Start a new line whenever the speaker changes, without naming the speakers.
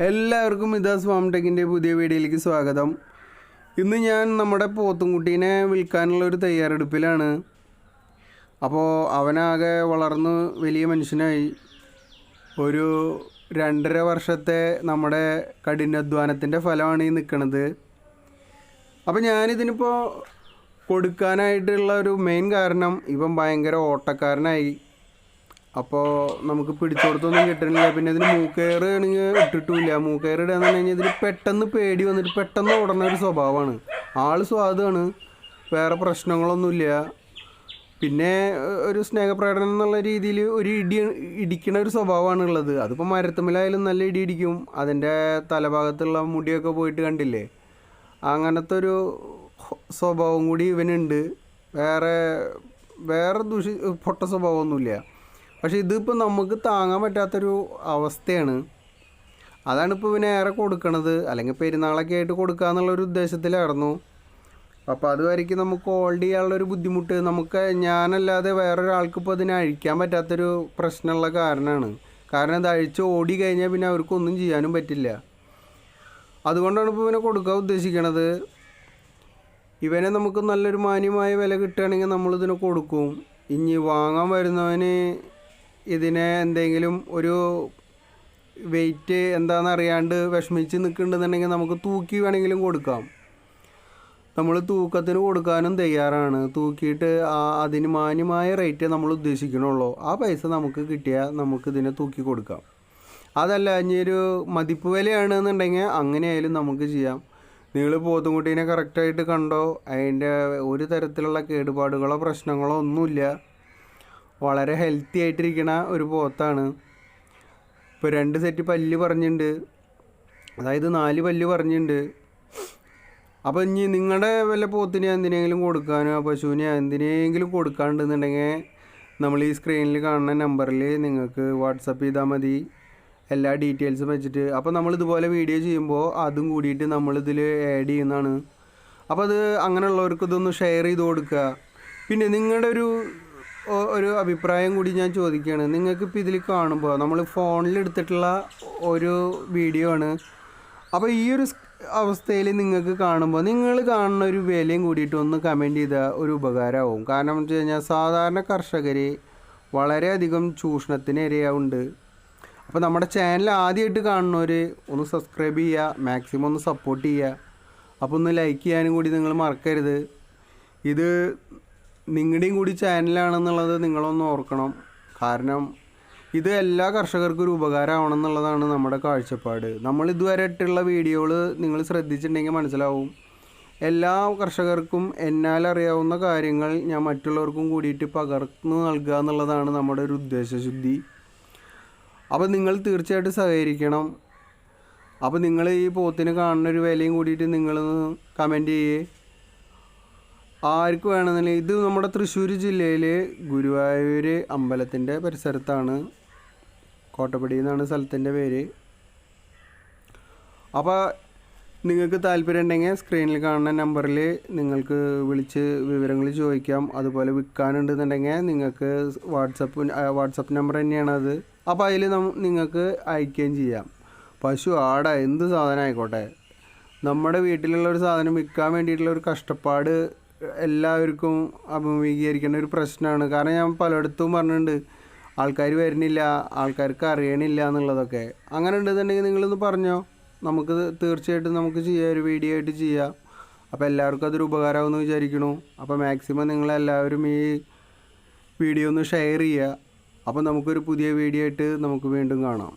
എല്ലാവർക്കും ഇതാസ് സ്വാം ടെക്കിന്റെ പുതിയ വീഡിയോയിലേക്ക് സ്വാഗതം. ഇന്ന് ഞാൻ നമ്മുടെ പോത്തുംകുട്ടീനെ വിൽക്കാനുള്ള ഒരു തയ്യാറെടുപ്പിലാണ്. അപ്പോൾ അവനാകെ വളർന്ന് വലിയ മനുഷ്യനായി. ഒരു രണ്ടര വർഷത്തെ നമ്മുടെ കഠിനാധ്വാനത്തിന്റെ ഫലമാണ് ഈ നിൽക്കുന്നത് അപ്പോൾ ഞാനിതിനിപ്പോൾ കൊടുക്കാനായിട്ടുള്ള ഒരു മെയിൻ കാരണം ഇവൻ ഭയങ്കര ഓട്ടക്കാരനായി. അപ്പോൾ നമുക്ക് പിടിച്ചോടത്തൊന്നും കിട്ടണില്ല. പിന്നെ ഇതിന് മൂക്കയർ ആണെങ്കിൽ ഇട്ടിട്ടില്ല മൂക്കയർ ഇടാന്ന് പറഞ്ഞു കഴിഞ്ഞാൽ ഇതിന് പെട്ടെന്ന് പേടി വന്നിട്ട് പെട്ടെന്ന് ഓടണ ഒരു സ്വഭാവമാണ്. ആൾ സ്വാദാണ്. വേറെ പ്രശ്നങ്ങളൊന്നുമില്ല. പിന്നെ ഒരു സ്നേഹപ്രകടനം എന്നുള്ള രീതിയിൽ ഒരു ഇടി ഇടിക്കണ ഒരു സ്വഭാവമാണ് ഉള്ളത്. അതിപ്പോൾ മരത്തുമ്മിലായാലും നല്ല ഇടി ഇടിക്കും. അതിന്റെ തലഭാഗത്തുള്ള മുടിയൊക്കെ പോയിട്ട് കണ്ടില്ലേ? അങ്ങനത്തെ ഒരു സ്വഭാവം കൂടി ഇവനുണ്ട്. വേറെ വേറെ ദുഷി പൊട്ട സ്വഭാവമൊന്നുമില്ല. പക്ഷെ ഇതിപ്പോൾ നമുക്ക് താങ്ങാൻ പറ്റാത്തൊരു അവസ്ഥയാണ്. അതാണ് ഇപ്പോൾ ഇവന് ഏറെ കൊടുക്കണത്. അല്ലെങ്കിൽ പെരുന്നാളൊക്കെ ആയിട്ട് കൊടുക്കുക എന്നുള്ളൊരു ഉദ്ദേശത്തിലായിരുന്നു. അപ്പോൾ അതുവരേക്കും നമുക്ക് ഹോൾഡ് ചെയ്യാനുള്ളൊരു ബുദ്ധിമുട്ട് നമുക്ക് ഞാനല്ലാതെ വേറൊരാൾക്ക് ഇപ്പോൾ ഇതിനെ അഴിക്കാൻ പറ്റാത്തൊരു പ്രശ്നമുള്ള കാരണമാണ്. കാരണം ഇത് അഴിച്ച് ഓടി കഴിഞ്ഞാൽ പിന്നെ അവർക്കൊന്നും ചെയ്യാനും പറ്റില്ല. അതുകൊണ്ടാണ് ഇപ്പോൾ ഇവനെ കൊടുക്കാൻ ഉദ്ദേശിക്കണത്. ഇവനെ നമുക്ക് നല്ലൊരു മാന്യമായ വില കിട്ടുകയാണെങ്കിൽ നമ്മളിതിനെ കൊടുക്കും. ഇനി വാങ്ങാൻ വരുന്നവന് ഇതിനെ എന്തെങ്കിലും ഒരു വെയിറ്റ് എന്താണെന്ന് അറിയാണ്ട് വിഷമിച്ച് നിൽക്കുന്നുണ്ടെന്നുണ്ടെങ്കിൽ നമുക്ക് തൂക്കി വേണമെങ്കിലും കൊടുക്കാം. നമ്മൾ തൂക്കത്തിന് കൊടുക്കാനും തയ്യാറാണ്. തൂക്കിയിട്ട് ആ അതിന് മാന്യമായ റേറ്റ് നമ്മൾ ഉദ്ദേശിക്കണുള്ളൂ. ആ പൈസ നമുക്ക് കിട്ടിയാൽ നമുക്ക് ഇതിനെ തൂക്കി കൊടുക്കാം. അതല്ല ഇനി ഒരു മതിപ്പ് വിലയാണെന്നുണ്ടെങ്കിൽ അങ്ങനെയായാലും നമുക്ക് ചെയ്യാം. നിങ്ങൾ പോത്തുംകുട്ടീനെ കറക്റ്റായിട്ട് കണ്ടോ? അതിന്റെ ഒരു തരത്തിലുള്ള കേടുപാടുകളോ പ്രശ്നങ്ങളോ ഒന്നുമില്ല. വളരെ ഹെൽത്തി ആയിട്ടിരിക്കണ ഒരു പോത്താണ്. ഇപ്പോൾ രണ്ട് സെറ്റ് പല്ല് പറഞ്ഞിട്ടുണ്ട് അതായത് നാല് പല്ല് പറഞ്ഞിട്ടുണ്ട് അപ്പോൾ ഇനി നിങ്ങളുടെ വല്ല പോത്തിനെ എന്തിനെങ്കിലും കൊടുക്കാനോ പശുവിനെ എന്തിനെങ്കിലും കൊടുക്കാണ്ടെന്നുണ്ടെങ്കിൽ നമ്മൾ ഈ സ്ക്രീനിൽ കാണുന്ന നമ്പറിൽ നിങ്ങൾക്ക് വാട്സപ്പ് ചെയ്താൽ മതി. എല്ലാ ഡീറ്റെയിൽസും വെച്ചിട്ട്. അപ്പോൾ നമ്മൾ ഇതുപോലെ വീഡിയോ ചെയ്യുമ്പോൾ അതും കൂടിയിട്ട് നമ്മളിതിൽ ആഡ് ചെയ്യുന്നതാണ്. അപ്പോൾ അത് അങ്ങനെയുള്ളവർക്ക് ഇതൊന്ന് ഷെയർ ചെയ്ത് കൊടുക്കുക. പിന്നെ നിങ്ങളുടെ ഒരു ഒരു അഭിപ്രായം കൂടി ഞാൻ ചോദിക്കുകയാണ് നിങ്ങൾക്കിപ്പോൾ ഇതിൽ കാണുമ്പോൾ നമ്മൾ ഫോണിൽ എടുത്തിട്ടുള്ള ഒരു വീഡിയോ ആണ്. അപ്പോൾ ഈ ഒരു അവസ്ഥയിൽ നിങ്ങൾക്ക് കാണുമ്പോൾ നിങ്ങൾ കാണുന്ന ഒരു വിലയും കൂടിയിട്ട് ഒന്ന് കമന്റ് ചെയ്താൽ ഒരു ഉപകാരമാവും. കാരണം എന്ന് വെച്ച് കഴിഞ്ഞാൽ സാധാരണ കർഷകർ വളരെയധികം ചൂഷണത്തിന് ഇരയാവുണ്ട് അപ്പോൾ നമ്മുടെ ചാനൽ ആദ്യമായിട്ട് കാണുന്നവർ ഒന്ന് സബ്സ്ക്രൈബ് ചെയ്യുക മാക്സിമം ഒന്ന് സപ്പോർട്ട് ചെയ്യുക അപ്പോൾ ഒന്ന് ലൈക്ക് ചെയ്യാനും കൂടി നിങ്ങൾ മറക്കരുത്. ഇത് നിങ്ങളുടെയും കൂടി ചാനലാണെന്നുള്ളത് നിങ്ങളൊന്ന് ഓർക്കണം. കാരണം ഇത് എല്ലാ കർഷകർക്കും ഒരു ഉപകാരമാവണം എന്നുള്ളതാണ് നമ്മുടെ കാഴ്ചപ്പാട്. നമ്മൾ ഇതുവരെ ഇട്ടുള്ള വീഡിയോകൾ നിങ്ങൾ ശ്രദ്ധിച്ചിട്ടുണ്ടെങ്കിൽ മനസ്സിലാവും. എല്ലാ കർഷകർക്കും എന്നാൽ അറിയാവുന്ന കാര്യങ്ങൾ ഞാൻ മറ്റുള്ളവർക്കും കൂടിയിട്ട് പകർന്നു നൽകുക എന്നുള്ളതാണ് നമ്മുടെ ഒരു ഉദ്ദേശശുദ്ധി അപ്പോൾ നിങ്ങൾ തീർച്ചയായിട്ടും സഹകരിക്കണം. അപ്പോൾ നിങ്ങൾ ഈ പോത്തിന് കാണുന്ന ഒരു വിലയും കൂടിയിട്ട് നിങ്ങളൊന്ന് കമന്റ് ചെയ്യേ. ആർക്ക് വേണമെന്നില്ല. ഇത് നമ്മുടെ തൃശ്ശൂർ ജില്ലയിൽ ഗുരുവായൂർ അമ്പലത്തിന്റെ പരിസരത്താണ്. കോട്ടപ്പടി എന്നാണ് സ്ഥലത്തിന്റെ പേര്. അപ്പോൾ നിങ്ങൾക്ക് താല്പര്യം ഉണ്ടെങ്കിൽ സ്ക്രീനിൽ കാണുന്ന നമ്പറിൽ നിങ്ങൾക്ക് വിളിച്ച് വിവരങ്ങൾ ചോദിക്കാം. അതുപോലെ വിൽക്കാനുണ്ടെന്നുണ്ടെങ്കിൽ നിങ്ങൾക്ക് വാട്സപ്പ് വാട്സപ്പ് നമ്പർ തന്നെയാണ് അത്. അപ്പോൾ അതിൽ നിങ്ങൾക്ക് അയക്കുകയും ചെയ്യാം. പശു ആട എന്ത് സാധനം ആയിക്കോട്ടെ. നമ്മുടെ വീട്ടിലുള്ള ഒരു സാധനം വിൽക്കാൻ വേണ്ടിയിട്ടുള്ള ഒരു കഷ്ടപ്പാട് എല്ലാവർക്കും അഭിമുഖീകരിക്കേണ്ട ഒരു പ്രശ്നമാണ്. കാരണം ഞാൻ പലയിടത്തും പറഞ്ഞിട്ടുണ്ട് ആൾക്കാർ വരുന്നില്ല ആൾക്കാർക്ക് അറിയണില്ല എന്നുള്ളതൊക്കെ. അങ്ങനെ ഉണ്ടെന്നുണ്ടെങ്കിൽ നിങ്ങളൊന്ന് പറഞ്ഞോ? നമുക്ക് തീർച്ചയായിട്ടും നമുക്ക് ചെയ്യാം ഒരു വീഡിയോ ആയിട്ട് ചെയ്യാം. അപ്പോൾ എല്ലാവർക്കും അതൊരു ഉപകാരമാവുമെന്ന് വിചാരിക്കണു അപ്പോൾ മാക്സിമം നിങ്ങളെല്ലാവരും ഈ വീഡിയോ ഒന്ന് ഷെയർ ചെയ്യുക. അപ്പോൾ നമുക്കൊരു പുതിയ വീഡിയോ ആയിട്ട് നമുക്ക് വീണ്ടും കാണാം.